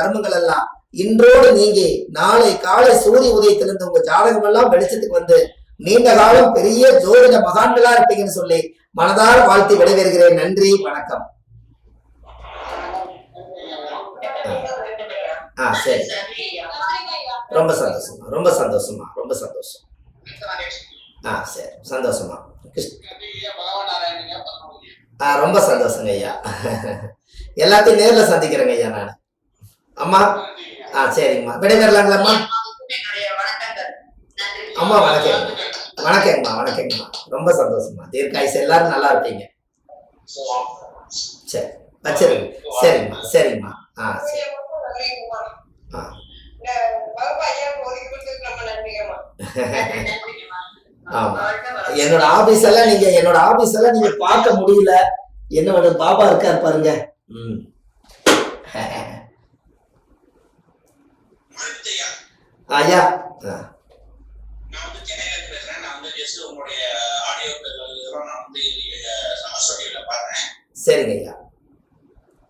கர்மங்கள் எல்லாம் இன்றோடு நீங்கி நாளை காலை சூரிய உதயத்திலிருந்து உங்க ஜாதகம் எல்லாம் வெளிச்சத்துக்கு வந்து நீண்ட காலம் பெரிய ஜோதிட மகான்களா இருப்பீங்கன்னு சொல்லி மனதார வாழ்த்தி விடைபெறுகிறேன். நன்றி வணக்கம். ஆ சரி. ரொம்ப சந்தோஷமா ரொம்ப சந்தோஷமா ரொம்ப சந்தோஷம். ஆ சரி. சந்தோஷமா. கிருஷ்ண ஆ ரொம்ப சந்தோஷங்க ஐயா. எல்லாத்தையும் நேர்ல சந்திக்கிறேங்க ஐயா நான். அம்மா? ஆ சரிங்கம்மா. விடைபெறலாங்களாம்மா அம்மா வணக்கம் வணக்கங்கம்மா வணக்கங்கம்மா ரொம்ப சந்தோஷமா தீர்க்காயுசு எல்லாரும் நல்லா இருப்பீங்க. சரி வச்சிருங்க. சரிங்கம்மா சரிங்கம்மா ஆ சரி. ஆ. என்னோட ஆபீஸ் எல்லாம் நீங்க என்னோட ஆபீஸ் எல்லாம் நீங்க பார்க்க முடியல. என்னோட பாபா இருக்கார் பாருங்க. ம் ஐயா ஆ, நான் வந்து சென்னையில இருந்து பேசுறேன் நான் வந்து ஜஸ்ட் உங்களுடைய ஆடியோ இதெல்லாம் நான் வந்து சமர் ஸ்டுடியோல பார்த்தேன். சரிங்க ஐயா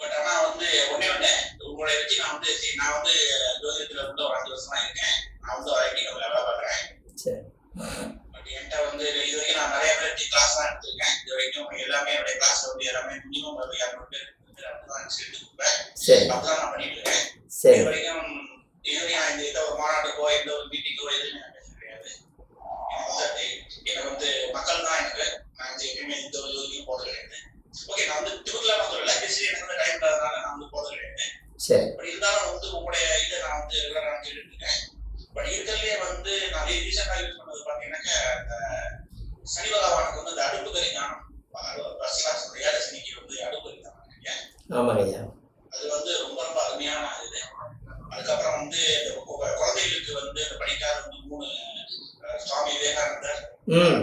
பட் ஆனா வந்து ஒண்ணே ஒண்ணு உங்களை வச்சு நான் வந்து சரி, நான் வந்து ஜோதிடத்துல வந்து ஒரு அஞ்சு வருஷமா இருக்கேன். நான் வந்து ஒரு ஐடி வேலை பார்க்குறேன். சரி. பட் என்கிட்ட வந்து இது வரைக்கும் நான் நிறைய பேர் கிளாஸ் தான் எடுத்திருக்கேன். இது வரைக்கும் எல்லாமே என்னுடைய கிளாஸ் வந்து எல்லாமே மினிமம் ஒரு இரநூறு பேர் அப்படிதான் கொடுப்பேன். அப்படிதான் நான் பண்ணிட்டு இருக்கேன். இது வரைக்கும் இது வரைக்கும் இந்த ஒரு மாநாட்டுக்கோ எந்த ஒரு மீட்டிங்கோ எதுவுமே நான் பேச கிடையாது எனக்கு வந்து எனக்கு வந்து மக்கள் தான் எனக்கு நான் வந்து எப்பயுமே எந்த ஒரு இதுலையும் போறது கிடையாது ஓகே நான் வந்து திருக்குறளா நான் சொல்லல பேசி எனக்கு வந்து டைம் இல்லாதனால நான் வந்து போறது கிடையாது சரி பட் இருந்தாலும் வந்து உங்களுடைய இதை நான் வந்து ரெகுலரா நான் கேட்டுட்டு இருக்கேன் பட் இருக்கிறதுலே வந்து நான் ரீசெண்டா யூஸ் பண்ணது பாத்தீங்கன்னாக்க அந்த சனி பகவானுக்கு வந்து அந்த அடுப்பு கறி ஞானம் ரசிகாசனுடைய ஏழை சனிக்கு வந்து அடுப்பு கறி ஞானம் நினைக்கிறேன். ஆமாங்க ஐயா அது வந்து ரொம்ப ரொம்ப அருமையான இது அதுக்கப்புறம் வந்து குழந்தைகளுக்கு வந்து படிக்காத வந்து மூணு சுவாமி விவேகானந்தர். ம்.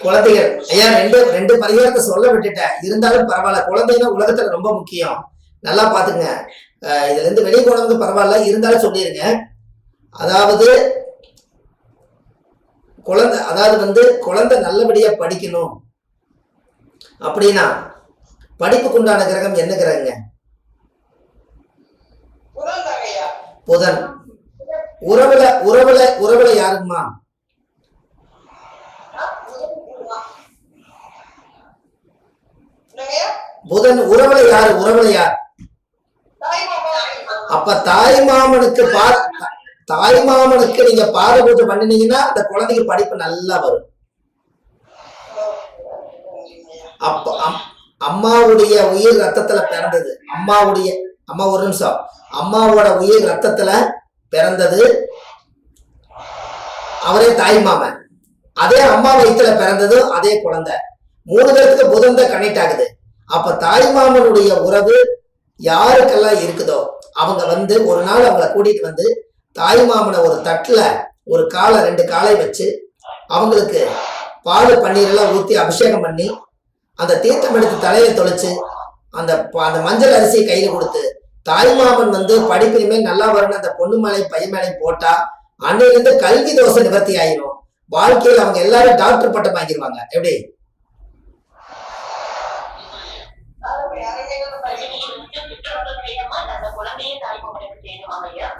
குழந்தைகள். ஐயா ரெண்டு ரெண்டு பரிகாரத்தை சொல்ல விட்டுட்டேன். இருந்தாலும் பரவாயில்ல. குழந்தைங்க உலகத்துல ரொம்ப முக்கியம். நல்லா பாத்துங்க இதுல இருந்து வெளியே போனவங்க பரவாயில்ல. இருந்தாலும் சொல்லிருங்க. அதாவது குழந்தை அதாவது வந்து குழந்தை நல்லபடியா படிக்கணும். அப்படின்னா படிப்புக்கு உண்டான கிரகம் என்ன கிரகங்க? புதன். உறவுல உறவுல உறவுல யாருங்கம்மா புதன் உறவுல யாரு? உறவுல யார்? அப்ப தாய் மாமனுக்கு பா தாய் மாமனுக்கு நீங்க பாத பூஜை பண்ணினீங்கன்னா அந்த குழந்தைக்கு படிப்பு நல்லா வரும். அப்ப அம்- அம்மாவுடைய உயிர் ரத்தத்துல பிறந்தது. அம்மாவுடைய அம்மா ஒரு நிமிஷம். அம்மாவோட உயிர் ரத்தத்துல பிறந்தது அவரே தாய் மாமன். அதே அம்மா வயிற்றுல பிறந்ததும் அதே குழந்தை. மூணு பேருக்கு புதன் தான் கனெக்ட் ஆகுது. அப்ப தாய் மாமனுடைய உறவு யாருக்கெல்லாம் இருக்குதோ அவங்க வந்து ஒரு நாள் அவங்கள கூட்டிட்டு வந்து தாய் மாமனை ஒரு தட்டுல ஒரு காலை ரெண்டு காலை வச்சு அவங்களுக்கு பால் பன்னீர் எல்லாம் ஊத்தி அபிஷேகம் பண்ணி அந்த தீர்த்தம் எடுத்து தலையை தொலைச்சு அந்த அந்த மஞ்சள் அரிசியை கையில கொடுத்து தாய்மாமன் வந்து படிப்பிலுமே நல்லா வரணும் அந்த பொண்ணு மலை பையன் மேலே போட்டா அன்னையிலிருந்து கல்வி தோசை நிவர்த்தி ஆயிரும். வாழ்க்கையில் அவங்க எல்லாரும் டாக்டர் பட்டம் வாங்கிடுவாங்க எப்படி?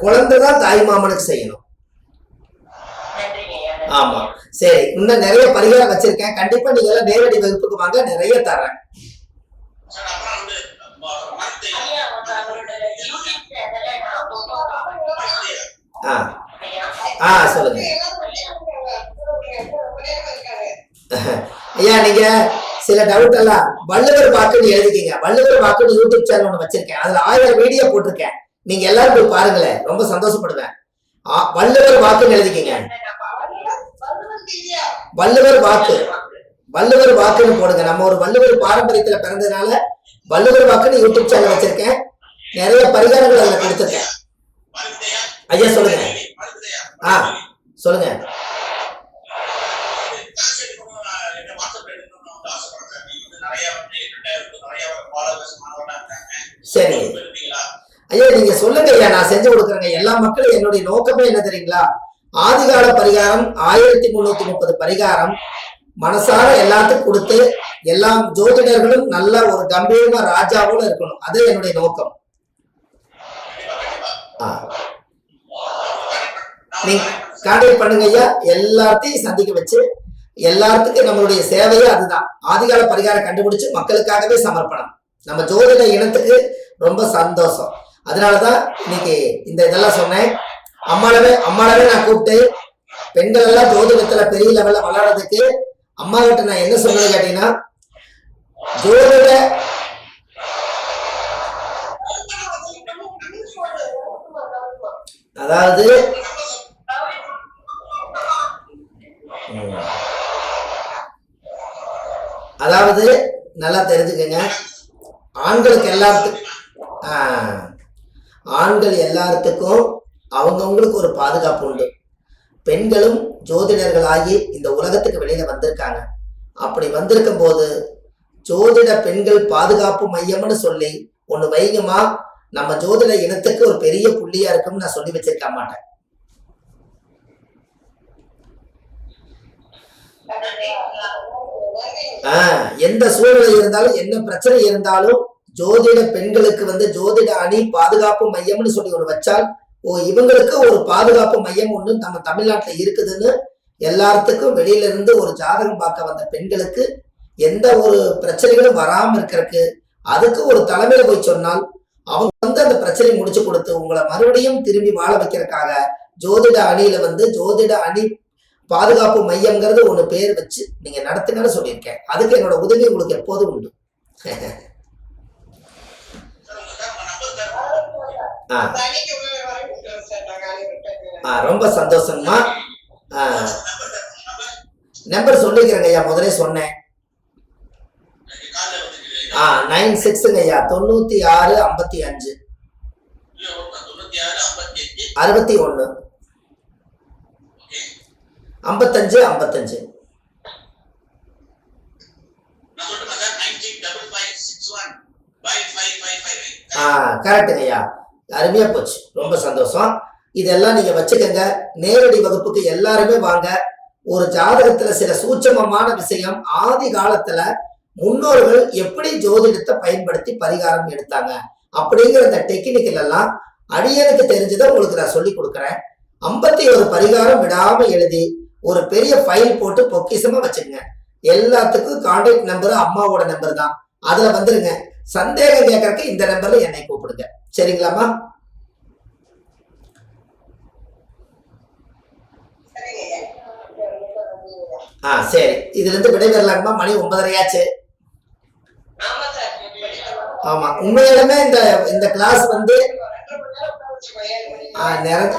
குழந்தைதான் தாய்மாமனுக்கு செய்யணும். ஆமா. சரி இன்னும் நிறைய பரிகாரம் வச்சிருக்கேன். கண்டிப்பா நீங்க எல்லாம் நேரடி வகுப்புக்கு வாங்க நிறைய தரேன். ஆ சொல்லுங்க. ஐயா நீங்க சில டவுட் எல்லாம் வள்ளுவர் வாக்குன்னு எழுதிக்கீங்க வள்ளுவர் வாக்குன்னு யூடியூப் சேனல் ஒன்று வச்சிருக்கேன். அதுல ஆயிரம் வீடியோ போட்டிருக்கேன். நீங்க எல்லாரும் போய் பாருங்களேன். ரொம்ப சந்தோஷப்படுவேன். வள்ளுவர் வாக்குன்னு எழுதிக்கீங்க. வள்ளுவர் வாக்கு. வள்ளுவர் வாக்குன்னு போடுங்க. நம்ம ஒரு வள்ளுவர் பாரம்பரியத்துல பிறந்ததுனால வள்ளுவர் வாக்குன்னு யூடியூப் சேனல் வச்சிருக்கேன். நிறைய பரிகாரங்கள் அதுல கொடுத்துருக்கேன். ஐயா சொல்லுங்க. ஆ. சொல்லுங்க. சரி. ஐயா நீங்க சொல்லுங்க ஐயா நான் செஞ்சு கொடுக்குறேங்க. எல்லா மக்களும் என்னுடைய நோக்கமே என்ன தெரியுங்களா? ஆதிகால பரிகாரம் ஆயிரத்தி முன்னூத்தி முப்பது பரிகாரம் மனசார எல்லாத்துக்கும் கொடுத்து எல்லா ஜோதிடர்களும் நல்ல ஒரு கம்பீரமா ராஜாவோட இருக்கணும். அது என்னுடைய நோக்கம். ஆ. நீங்க கான்டாக்ட் பண்ணுங்க ஐயா. எல்லாத்தையும் சந்திக்க வச்சு எல்லாத்துக்கும் நம்மளுடைய சேவையே அதுதான். ஆதிகால பரிகாரம் கண்டுபிடிச்சு மக்களுக்காகவே சமர்ப்பணம். நம்ம ஜோதிட இனத்துக்கு ரொம்ப சந்தோஷம். அதனாலதான் இன்னைக்கு இந்த இதெல்லாம் சொன்னேன். அம்மாளவே அம்மாளவே நான் கூப்பிட்டு பெண்கள் எல்லாம் ஜோதிடத்துல பெரிய லெவல்ல வளர்றதுக்கு அம்மா கிட்ட நான் என்ன சொன்னேன்னு கேட்டீங்கன்னா ஜோதிட அதாவது ம். அதாவது நல்லா தெரிஞ்சுக்கங்க. ஆண்களுக்கு எல்லாத்துக்கும் ஆண்கள் எல்லாத்துக்கும் அவங்கவுங்களுக்கு ஒரு பாதுகாப்பு உண்டு. பெண்களும் ஜோதிடர்களாகி இந்த உலகத்துக்கு வெளியில வந்திருக்காங்க. அப்படி வந்திருக்கும் போது ஜோதிட பெண்கள் பாதுகாப்பு மையம்னு சொல்லி ஒன்று வைங்கம்மா நம்ம ஜோதிட இனத்துக்கு ஒரு பெரிய புள்ளியா இருக்கும்னு நான் சொல்லி வச்சிருக்க மாட்டேன். எந்த சூழ்நிலை இருந்தாலும் என்ன பிரச்சனை இருந்தாலும் ஜோதிட பெண்களுக்கு வந்து ஜோதிட அணி பாதுகாப்பு மையம்னு சொல்லி ஒன்று வச்சால் ஓ இவங்களுக்கு ஒரு பாதுகாப்பு மையம் ஒண்ணு நம்ம தமிழ்நாட்டுல இருக்குதுன்னு எல்லாத்துக்கும் வெளியில இருந்து ஒரு ஜாதகம் பார்க்க வந்த பெண்களுக்கு எந்த ஒரு பிரச்சனைகளும் வராம இருக்கிறதுக்கு அதுக்கு ஒரு தலைமையில போய் சொன்னால் அவங்க வந்து அந்த பிரச்சனையை முடிச்சு கொடுத்து உங்களை மறுபடியும் திரும்பி வாழ வைக்கிறதுக்காக ஜோதிட அணியில வந்து ஜோதிட அணி பாதுகாப்பு மையம்ங்கிறது ஒண்ணு பேர் வச்சு நீங்க நடத்துங்கன்னு சொல்லியிருக்கேன். அதுக்கு என்னோட உதவி உங்களுக்கு எப்போதும் உண்டு. ஆ. ஆ, ரொம்ப சந்தோஷங்கம்மா நம்பர் சொல்லிக்கிறேங்க ஐயா முதலே சொன்னேன். ஆ நைன் சிக்ஸுங்க ஐயா தொண்ணூத்தி ஆறு ஐம்பத்தி அஞ்சு. அறுபத்தி ஒன்று ஐம்பத்தஞ்சு ஐம்பத்தஞ்சு. ஆ கரெக்டுங்க ஐயா அருமையா போச்சு. ரொம்ப சந்தோஷம். இதெல்லாம் நீங்க வச்சுக்கோங்க. நேரடி வகுப்புக்கு எல்லாருமே வாங்க. ஒரு ஜாதகத்துல சில சூட்சமமான விஷயம் ஆதி காலத்துல முன்னோர்கள் எப்படி ஜோதிடத்தை பயன்படுத்தி பரிகாரம் எடுத்தாங்க அப்படிங்கிற இந்த டெக்னிக்கல் எல்லாம் அடியனுக்கு தெரிஞ்சதை உங்களுக்கு நான் சொல்லி கொடுக்குறேன். ஐம்பத்தி ஒரு பரிகாரம் விடாம எழுதி ஒரு பெரிய ஃபைல் போட்டு பொக்கிஷமா வச்சுக்கங்க எல்லாத்துக்கும் கான்டாக்ட் நம்பர் அம்மாவோட நம்பர் தான். அதுல வந்துருங்க. சந்தேகம் கேட்கறதுக்கு இந்த நம்பர்ல என்னை கூப்பிடுங்க. சரிங்களாமா ஆ சரி. இதுல இருந்து விடைபெறலாமா மணி ஒன்பதரையாச்சு. ஆமா. உண்மையிலுமே இந்த இந்த கிளாஸ் வந்து ஆ, நிறைய-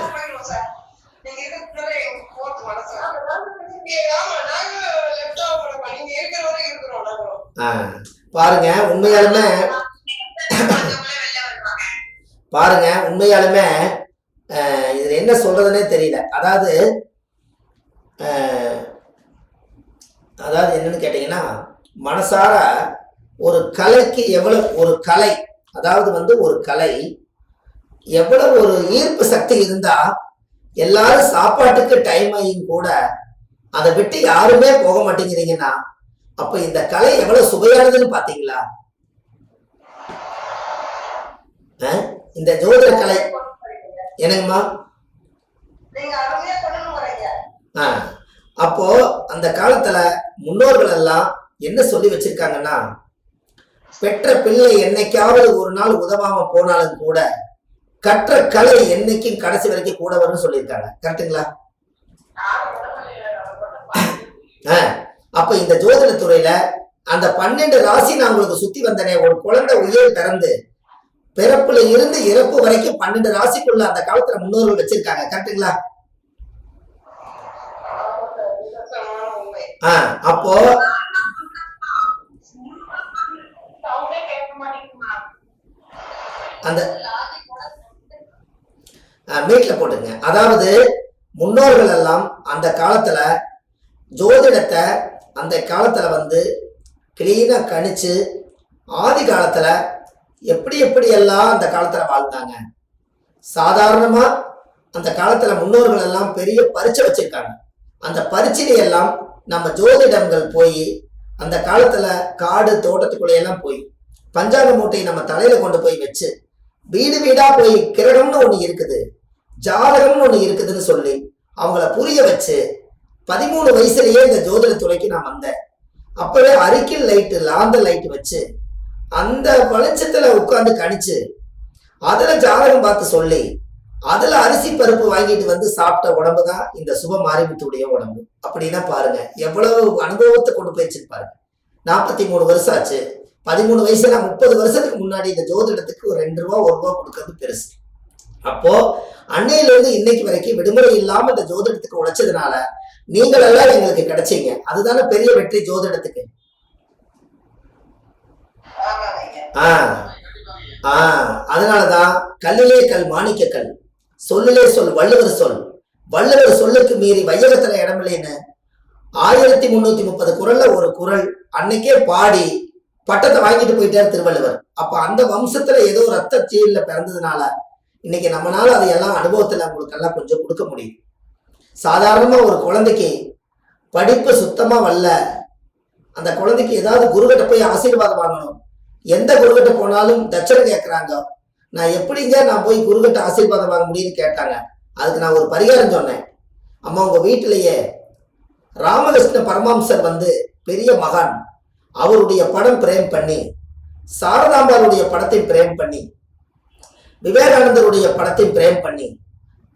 பாருங்க உண்மையாலுமே பாருங்க உண்மையாலுமே இதுல என்ன சொல்றதுன்னே தெரியல. அதாவது அதாவது என்னன்னு கேட்டீங்கன்னா மனசார ஒரு கலைக்கு எவ்வளவு ஒரு கலை அதாவது வந்து ஒரு கலை எவ்வளவு ஒரு ஈர்ப்பு சக்தி இருந்தா எல்லாரும் சாப்பாட்டுக்கு டைம் ஆகியும் கூட அதை விட்டு யாருமே போக மாட்டேங்கிறீங்கன்னா அப்ப இந்த கலை எவ்வளவு சுவையானதுன்னு பாத்தீங்களா? இந்த ஜோதிட கலை என்னங்கம்மா? ஆ. அப்போ அந்த காலத்துல முன்னோர்கள் எல்லாம் என்ன சொல்லி வச்சிருக்காங்கன்னா பெற்ற பிள்ளை என்னைக்காவது ஒரு நாள் உதவாம போனாலும் கூட கற்ற கலை என்னைக்கும் கடைசி வரைக்கும் கூட வரும்னு சொல்லியிருக்காங்க. கரெக்ட்டுங்களா? ஆ, அப்ப இந்த ஜோதிட துறையில அந்த பன்னெண்டு ராசி நான் உங்களுக்கு சுத்தி வந்தனே ஒரு குழந்தை உயிர் பிறந்து பிறப்புல இருந்து இறப்பு வரைக்கும் பன்னெண்டு ராசிக்குள்ள அந்த காலத்துல முன்னோர்கள் வச்சிருக்காங்க. கரெக்ட்டுங்களா? ஆ அப்போ அந்த மீட்ல போட்டுங்க அதாவது முன்னோர்கள் எல்லாம் அந்த காலத்துல ஜோதிடத்தை அந்த காலத்துல வந்து கிளீனா கணிச்சு ஆதி காலத்துல எப்படி எப்படி எல்லாம் அந்த காலத்துல வாழ்ந்தாங்க. சாதாரணமா அந்த காலத்துல முன்னோர்கள் எல்லாம் பெரிய பரீட்சை வச்சிருக்காங்க. அந்த பரீட்சையை எல்லாம் நம்ம ஜோதிடங்கள் போய் அந்த காலத்துல காடு தோட்டத்துக்குள்ளே எல்லாம் போய் பஞ்சாங்க மூட்டையை நம்ம தலையில கொண்டு போய் வச்சு வீடு வீடா போய் கிரகம்னு ஒண்ணு இருக்குது. ஜாதகம்னு ஒண்ணு இருக்குதுன்னு சொல்லி. அவங்கள புரிய வச்சு பதிமூணு வயசுலயே இந்த ஜோதிட துறைக்கு நான் வந்தேன். அப்பவே அரிக்கில் லைட்டு லாந்த லைட்டு வச்சு அந்த வெளிச்சத்துல உட்காந்து கணிச்சு அதுல ஜாதகம் பார்த்து சொல்லி அதுல அரிசி பருப்பு வாங்கிட்டு வந்து சாப்பிட்ட உடம்பு தான் இந்த சுப மாரிமுத்துடைய உடம்பு. அப்படின்னா பாருங்க எவ்வளவு அனுபவத்தை கொண்டு போயிடுச்சுன்னு பாருங்க. நாற்பத்தி மூணு வருஷம் ஆச்சு. பதிமூணு வயசுல முப்பது வருஷத்துக்கு முன்னாடி இந்த ஜோதிடத்துக்கு ஒரு ரெண்டு ரூபா ஒரு ரூபா கொடுக்கறது பெருசு. அப்போ அன்னையில இருந்து இன்னைக்கு வரைக்கும் விடுமுறை இல்லாம இந்த ஜோதிடத்துக்கு உழைச்சதுனால நீங்கள் எல்லாம் எங்களுக்கு கிடைச்சீங்க. அதுதானே பெரிய வெற்றி ஜோதிடத்துக்கு. ஆஹ் ஆஹ் அதனாலதான் கல்லிலே கல் மாணிக்க கல். சொல்லிலே சொல் வள்ளுவர் சொல். வள்ளுவர் சொல்லுக்கு மீறி வையகத்துல இடமில்லைன்னு ஆயிரத்தி முன்னூத்தி முப்பது குரல்ல ஒரு குரல் அன்னைக்கே பாடி பட்டத்தை வாங்கிட்டு போயிட்டார் திருவள்ளுவர். அப்ப அந்த வம்சத்துல ஏதோ ரத்த சீல்ல பிறந்ததுனால இன்னைக்கு நம்மளால அதையெல்லாம் அனுபவத்துல உங்களுக்கு எல்லாம் கொஞ்சம் கொடுக்க முடியும். சாதாரணமா ஒரு குழந்தைக்கு படிப்பு சுத்தமா வரல. அந்த குழந்தைக்கு ஏதாவது குருகிட்ட போய் ஆசீர்வாதம் வாங்கணும். எந்த குருகிட்ட போனாலும் தட்சணை கேட்கறாங்க நான் எப்படிங்க நான் போய் குருகிட்ட ஆசீர்வாதம் வாங்க முடியும்னு கேட்டாங்க. அதுக்கு நான் ஒரு பரிகாரம் சொன்னேன். அம்மா உங்க வீட்டிலேயே ராமகிருஷ்ண பரமஹம்சர் வந்து பெரிய மகான். அவருடைய படம் பிரேம் பண்ணி சாரதாம்பாருடைய படத்தை பிரேம் பண்ணி விவேகானந்தருடைய படத்தை பிரேம் பண்ணி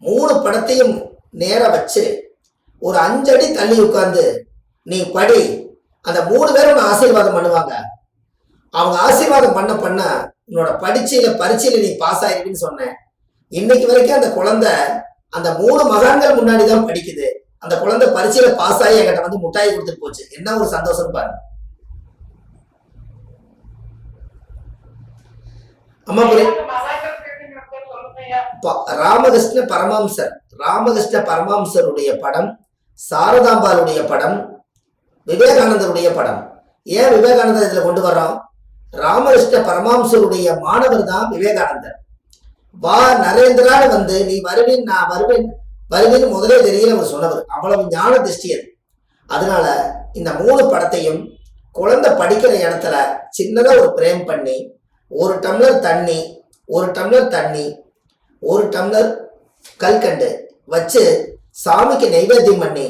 மூணு படத்தையும் நேர வச்சு ஒரு அஞ்சடி தள்ளி உட்கார்ந்து நீ படி. அந்த மூணு பேரும் உன்னை ஆசீர்வாதம் பண்ணுவாங்க. அவங்க ஆசீர்வாதம் பண்ண பண்ண உன்னோட படிச்சையில பரீட்சையில நீ பாஸ் ஆயிருக்குன்னு சொன்னேன். இன்னைக்கு வரைக்கும் அந்த குழந்தை அந்த மூணு மகான்கள் முன்னாடி தான் படிக்குது. அந்த குழந்தை பரீட்சையில பாஸ் ஆகி என்கிட்ட வந்து முட்டாய் கொடுத்துட்டு போச்சு. என்ன ஒரு சந்தோஷம் பாரு அம்மா புரிய ராமகிருஷ்ண பரமஹம்சர் ராமகிருஷ்ண பரமஹம்சருடைய படம் சாரதாம்பாளுடைய படம் விவேகானந்தருடைய படம். ஏன் விவேகானந்தர் இதுல கொண்டு வர்றோம்? ராமகிருஷ்ண பரமஹம்சருடைய மாணவர் தான் விவேகானந்தர். வா நரேந்திரான்னு வந்து நீ வருவேன் நான் வருவேன். வருவேன்னு முதலே தெரியல அவர் சொன்னவர். அவ்வளவு ஞான திருஷ்டி அது. அதனால இந்த மூணு படத்தையும் குழந்தை படிக்கிற இடத்துல சின்னதா ஒரு பிரேம் பண்ணி ஒரு டம்ளர் தண்ணி ஒரு டம்ளர் தண்ணி ஒரு டம்ளர் கல்கண்டு வச்சு சாமிக்கு நைவேத்தியம் பண்ணி